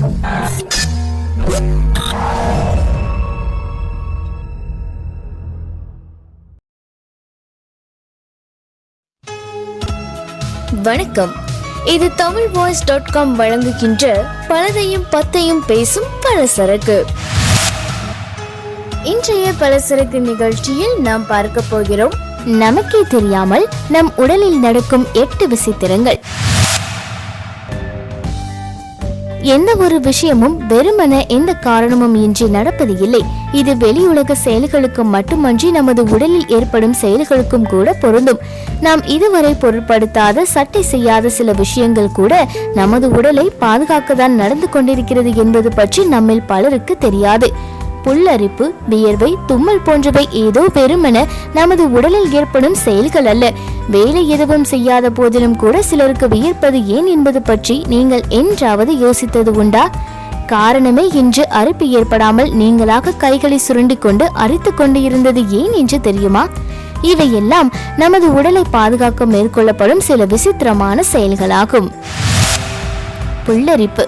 வணக்கம். இது Tamil voice dot com வழங்குகின்ற பலதையும் பத்தையும் பேசும் பலசரக்கு. இன்றைய பலசரக்கு நிகழ்ச்சியில் நாம் பார்க்க போகிறோம் நமக்கே தெரியாமல் நம் உடலில் நடக்கும் எட்டு விசித்திரங்கள். எந்த ஒரு விஷயமும் வெறுமன எந்த காரணமும் இன்றி நடப்பது இல்லை. இது வெளியுலக செயல்களுக்கு மட்டுமன்றி நமது உடலில் ஏற்படும் செயல்களுக்கும் கூட பொருந்தும். நாம் இதுவரை பொருட்படுத்தாத சட்டை செய்யாத சில விஷயங்கள் கூட நமது உடலை பாதுகாக்கத்தான் நடந்து கொண்டிருக்கிறது என்பது பற்றி நம்மில் பலருக்கு தெரியாது. புல்லரிப்பு வியர்வை தும்மல் போன்றவை ஏதோ வெறுமென நமது உடலில் ஏற்படும் செயல்கள் அல்ல. வேலை எதுவும் செய்யாத போதிலும் கூட சிலருக்கு வியர்ப்பது ஏன் என்பது பற்றி நீங்கள் என்றாவது யோசித்தது உண்டா? காரணமே இன்று அரிப்பு ஏற்படாமல் நீங்களாக கைகளை சுருண்டி கொண்டு அரித்து கொண்டு இருந்தது ஏன் என்று தெரியுமா? இவையெல்லாம் நமது உடலை பாதுகாக்க மேற்கொள்ளப்படும் சில விசித்திரமான செயல்களாகும். புல்லரிப்பு.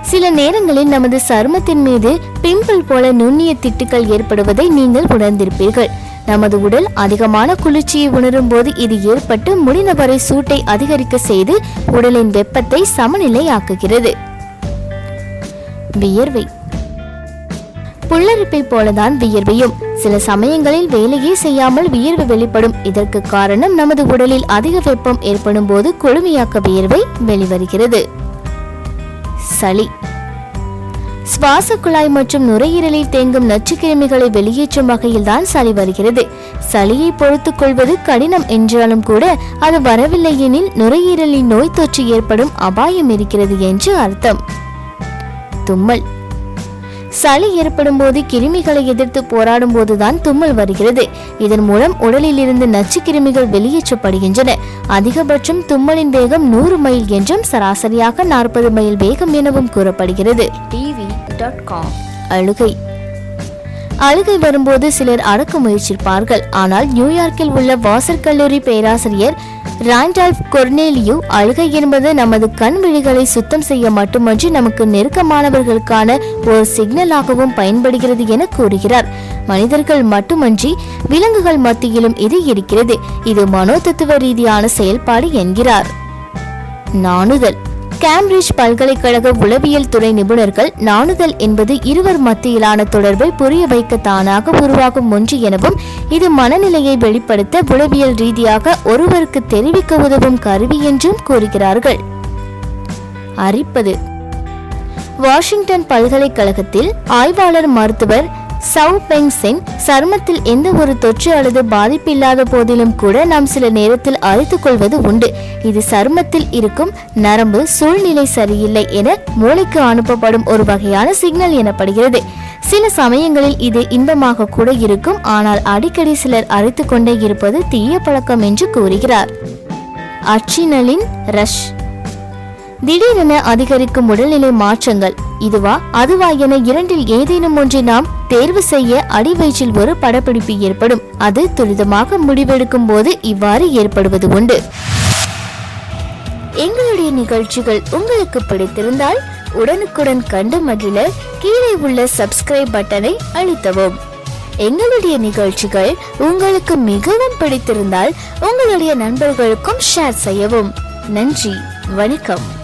சில நேரங்களில் நமது சருமத்தின் மீது பிம்பிள் போல நுண்ணிய திட்டுக்கள் ஏற்படுவதை நீங்கள் உணர்ந்திருப்பீர்கள். நமது உடல் அதிகமான குளிர்ச்சியை உணரும் போது இது ஏற்பட்டு முடிந்தவரை சூட்டை அதிகரிக்க செய்து உடலின் வெப்பத்தை சமநிலையாக்குகிறது. வியர்வை. புல்லரிப்பை போலதான் வியர்வையும். சில சமயங்களில் வேலையே செய்யாமல் வியர்வு வெளிப்படும். இதற்கு காரணம் நமது உடலில் அதிக வெப்பம் ஏற்படும் போது கொழுமையாக்க வியர்வை வெளிவருகிறது. சளி. சுவாச குழாய் மற்றும் நுரையீரலில் தேங்கும் நச்சுக்கிருமிகளை வெளியேற்றும் வகையில்தான் சளி வருகிறது. சளியை பொறுத்துக் கொள்வது கடினம் என்றாலும் கூட அது வரவில்லை எனில் நுரையீரலில் நோய் தொற்று ஏற்படும் அபாயம் இருக்கிறது என்று அர்த்தம். தும்மல். சளி ஏற்படும் போது கிருமிகளை எதிர்த்து போராடும் போதுதான் தும்மல் வருகிறது. இதன் மூலம் உடலில் இருந்து நச்சு கிருமிகள் வெளியேற்றப்படுகின்றன. அதிகபட்சம் தும்மலின் வேகம் நூறு மைல் என்றும் சராசரியாக நாற்பது மைல் வேகம் எனவும் கூறப்படுகிறது. டாட் காம் அழுகை. அழுகை வரும்போது சிலர் அடக்க முயற்சிப்பார்கள். ஆனால் நியூயார்க்கில் உள்ள வாசர் கல்லூரி பேராசிரியர் ராண்டால்ஃப் கொர்னேலியோ அழுகை என்பது நமது கண் விழிகளை சுத்தம் செய்ய மட்டுமன்றி நமக்கு நெருக்கமானவர்களுக்கான ஒரு சிக்னலாகவும் பயன்படுகிறது என கூறுகிறார். மனிதர்கள் மட்டுமன்றி விலங்குகள் மத்தியிலும் இது இருக்கிறது. இது மனோதத்துவ ரீதியான செயல்பாடு என்கிறார். நாணுதல். கேம்பிரிட்ஜ் பல்கலைக்கழக உளவியல் துறை நிபுணர்கள் நாணுதல் என்பது இருவர் மத்தியிலான தொடர்பை புரிய வைக்க தானாக உருவாகும் ஒன்று எனவும் இது மனநிலையை வெளிப்படுத்த உளவியல் ரீதியாக ஒருவருக்கு தெரிவிக்க உதவும் கருவி என்றும் கூறுகிறார்கள். அறிப்பது. வாஷிங்டன் பல்கலைக்கழகத்தில் ஆய்வாளர் மருத்துவர் சவு பெங் சென் சருமத்தில் எந்த ஒரு தொற்று அல்லது பாதிப்பு இல்லாத போதிலும் கூட நாம் சில நேரத்தில் அரித்துக் கொள்வது உண்டு. இது சருமத்தில் இருக்கும் நரம்பு சூழ்நிலை சரியில்லை என மூளைக்கு அனுப்பப்படும் ஒரு வகையான சிக்னல் எனப்படுகிறது. சில சமயங்களில் இது இன்பமாக கூட இருக்கும். ஆனால் அடிக்கடி சிலர் அரித்துக் கொண்டே இருப்பது தீய பழக்கம் என்று கூறுகிறார். Adrenaline rush. திடீரென அதிகரிக்கும் உடல்நிலை மாற்றங்கள். இதுவா? அதுவா என இரண்டில் ஏதேனும் ஒன்றை நாம் தேர்வு செய்ய அடிவயிற்றில் ஒரு படப்பிடிப்பு ஏற்படும். அது துரிதமாக முடிவெடுக்கும் போது இவ்வாறு ஏற்படுவது உண்டு. எங்களுடைய நிகழ்ச்சிகள் உங்களுக்கு பிடித்திருந்தால் உடனுக்குடன் கண்டு மகிழ கீழே உள்ள சப்ஸ்கிரைப் பட்டனை அழுத்தவும். எங்களுடைய நிகழ்ச்சிகள் உங்களுக்கு மிகவும் பிடித்திருந்தால் உங்களுடைய நண்பர்களுக்கும் ஷேர் செய்யவும். நன்றி. வணக்கம்.